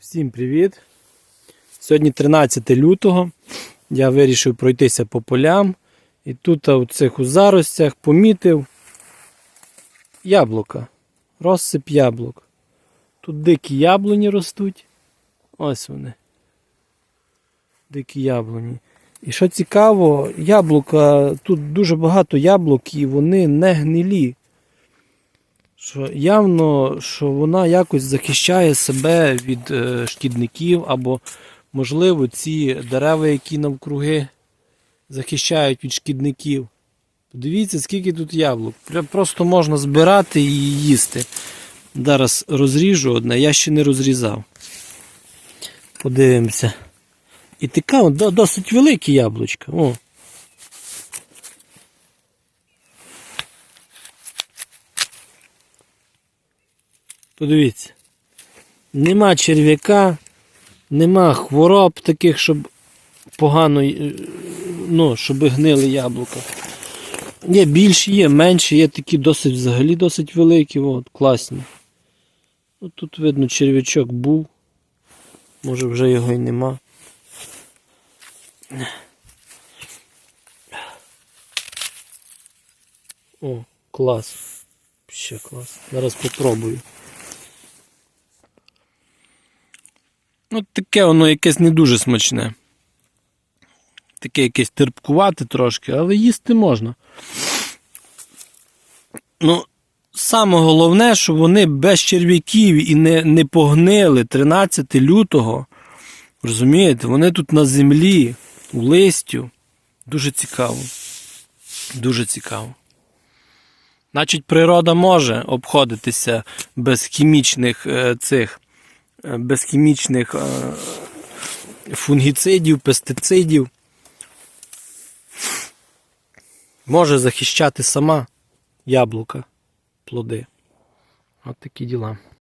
Всім привіт! Сьогодні 13 лютого. Я вирішив пройтися по полям. І тут у цих заростях помітив яблука. Розсип яблук. Тут дикі яблуні ростуть. Ось вони. Дикі яблуні. І що цікаво, яблука, тут дуже багато яблук і вони не гнилі. Що явно, що вона якось захищає себе від е, шкідників, або, можливо, ці дерева, які навкруги захищають від шкідників. Подивіться, скільки тут яблук. Просто можна збирати і їсти. Зараз розріжу одне, я ще не розрізав. Подивимося. І така досить великі яблучка. О. Подивіться. Нема черв'яка, нема хвороб таких, щоб погано, е, ну, щоб гнили яблука. Є більші, є менші, є такі досить взагалі досить великі, от, класні. Ну, тут видно черв'ячок був. Може вже його й нема. О, клас. Ще клас. Зараз попробую. Ну, таке воно якесь не дуже смачне. Таке якесь терпкувате трошки, але їсти можна. Ну, саме головне, що вони без черв'яків і не, не погнили 13 лютого. Розумієте, вони тут на землі, у листю. Дуже цікаво. Дуже цікаво. Значить, природа може обходитися без хімічних е, цих, без хімічних е, фунгіцидів, пестицидів. Може захищати сама яблука, плоди. От такі діла.